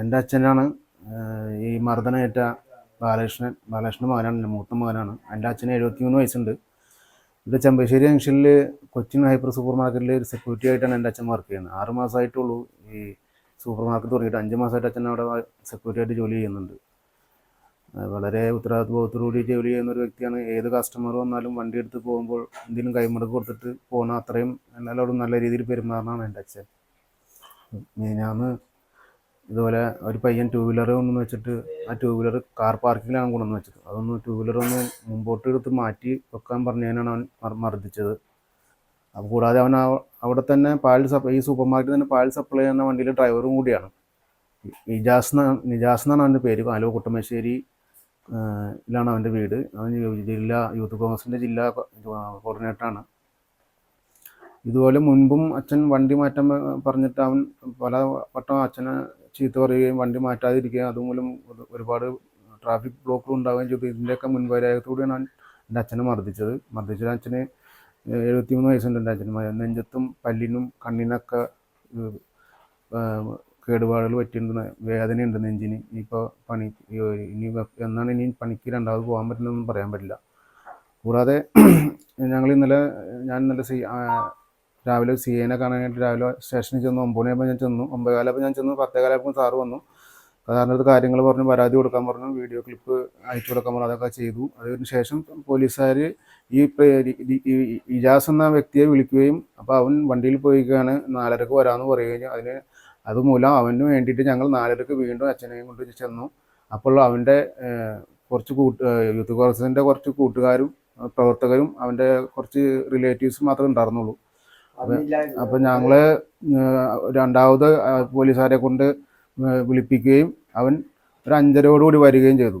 എന്റെ അച്ഛനാണ് ഈ മർദ്ദനേറ്റ ബാലകൃഷ്ണൻ ബാലകൃഷ്ണൻ മകനാണ് എന്റെ മൂത്ത മകനാണ്. എന്റെ അച്ഛന് എഴുപത്തിമൂന്ന് വയസ്സുണ്ട്. ഇത് ചെമ്പശ്ശേരി ജംഗ്ഷനിൽ കൊച്ചിൻ ഹൈപ്പർ സൂപ്പർ മാർക്കറ്റിൽ ഒരു സെക്യൂരിറ്റി ആയിട്ടാണ് എന്റെ അച്ഛൻ വർക്ക് ചെയ്യുന്നത്. ആറ് മാസമായിട്ടുള്ളൂ ഈ സൂപ്പർ മാർക്കറ്റ് തുടങ്ങിയിട്ട്. അഞ്ച് മാസമായിട്ട് അച്ഛൻ അവിടെ സെക്യൂരിറ്റി ആയിട്ട് ജോലി ചെയ്യുന്നുണ്ട്. വളരെ ഉത്തരവാദിത്വബോധത്തോടുകൂടി ജോലി ചെയ്യുന്ന ഒരു വ്യക്തിയാണ്. ഏത് കസ്റ്റമർ വന്നാലും വണ്ടി എടുത്ത് പോകുമ്പോൾ എന്തെങ്കിലും കൈമുടക്ക് കൊടുത്തിട്ട് പോകണം അത്രയും എല്ലാവരോടും നല്ല രീതിയിൽ പെരുമാറണമാണ് എന്റെ അച്ഛൻ. ഞാൻ ഇതുപോലെ ഒരു പയ്യൻ ടൂ വീലർ കൊണ്ടുവന്ന് വെച്ചിട്ട് ആ ടൂ വീലർ കാർ പാർക്കിങ്ങിലാണ് കൊണ്ടുവന്ന് വെച്ചത്. അതൊന്ന് ടൂ വീലർ ഒന്ന് മുമ്പോട്ട് എടുത്ത് മാറ്റി വെക്കാൻ പറഞ്ഞതിനാണ് അവൻ മർ- മർദ്ദിച്ചത്. അപ്പോൾ കൂടാതെ അവൻ അവിടെ തന്നെ പാൽ സപ്ലൈ ഈ സൂപ്പർ മാർക്കറ്റിൽ തന്നെ പാൽ സപ്ലൈ ചെയ്യുന്ന വണ്ടിയിലെ ഡ്രൈവറും കൂടിയാണ്. നിജാസ് നിജാസ് എന്നാണ് അവന്റെ പേര്. ആലുവ കുട്ടമശ്ശേരി ഇതിലാണ് അവന്റെ വീട്. അവൻ ജില്ലാ യൂത്ത് കോൺഗ്രസിന്റെ ജില്ലാ കോർഡിനേറ്ററാണ് ഇതുപോലെ മുൻപും അച്ഛൻ വണ്ടി മാറ്റാൻ പറഞ്ഞിട്ട് അവൻ പല വട്ടം അച്ഛനെ ചീത്ത പറയുകയും വണ്ടി മാറ്റാതിരിക്കുകയും അതുമൂലം ഒരുപാട് ട്രാഫിക് ബ്ലോക്കുകൾ ഉണ്ടാവുകയും ചെയ്തു. ഇതിന്റെയൊക്കെ മുൻവരായത്തോടെയാണ് ഞാൻ എന്റെ അച്ഛനെ മർദ്ദിച്ചത്. മർദ്ദിച്ചത് അച്ഛന് എഴുപത്തിമൂന്ന് വയസ്സുണ്ട് എന്റെ അച്ഛന്. നെഞ്ചത്തും പല്ലിനും കണ്ണിനൊക്കെ കേടുപാടുകൾ പറ്റിയിട്ടുണ്ട്. വേദനയുണ്ട് നെഞ്ചിന്. ഇനിയിപ്പോൾ പണി ഇനി എന്നാണ് ഇനി പണിക്ക് രണ്ടാമത് പോകാൻ പറ്റുന്നതെന്നും പറയാൻ പറ്റില്ല. കൂടാതെ ഞങ്ങൾ ഇന്നലെ ഞാൻ ഇന്നലെ സി രാവിലെ സി എനെ കാണാനായിട്ട് രാവിലെ സ്റ്റേഷനിൽ ചെന്നു ഒമ്പത് മണിയാകുമ്പോൾ ഞാൻ ചെന്നു. ഒമ്പത് കാലപ്പോൾ ഞാൻ ചെന്നു പത്തേ കാലപ്പോൾ സാറ് വന്നു. സാറിന്റെ അടുത്ത് കാര്യങ്ങൾ പറഞ്ഞു പരാതി കൊടുക്കാൻ പറഞ്ഞു വീഡിയോ ക്ലിപ്പ് അയച്ചു കൊടുക്കാൻ പറഞ്ഞു അതൊക്കെ ചെയ്തു. അതിന് ശേഷം പോലീസുകാർ ഈ ഇജാസ് എന്ന വ്യക്തിയെ വിളിക്കുകയും അപ്പോൾ അവൻ വണ്ടിയിൽ പോയിക്കാണ് നാലരക്ക് വരാമെന്ന് പറയുകയും അതിന് അതുമൂലം അവന് വേണ്ടിയിട്ട് ഞങ്ങൾ നാലരക്ക് വീണ്ടും അച്ഛനെയും കൊണ്ട് ചെന്നു. അപ്പോൾ അവന്റെ കുറച്ച് കൂട്ട് യൂത്ത് കോൺഗ്രസിന്റെ കുറച്ച് കൂട്ടുകാരും പ്രവർത്തകരും അവന്റെ കുറച്ച് റിലേറ്റീവ്സ് മാത്രമേ ഉണ്ടായിരുന്നുള്ളൂ. അപ്പം ഞങ്ങൾ രണ്ടാമത് പോലീസുകാരെ കൊണ്ട് വിളിപ്പിക്കുകയും അവൻ ഒരു അഞ്ചരയോടുകൂടി വരികയും ചെയ്തു.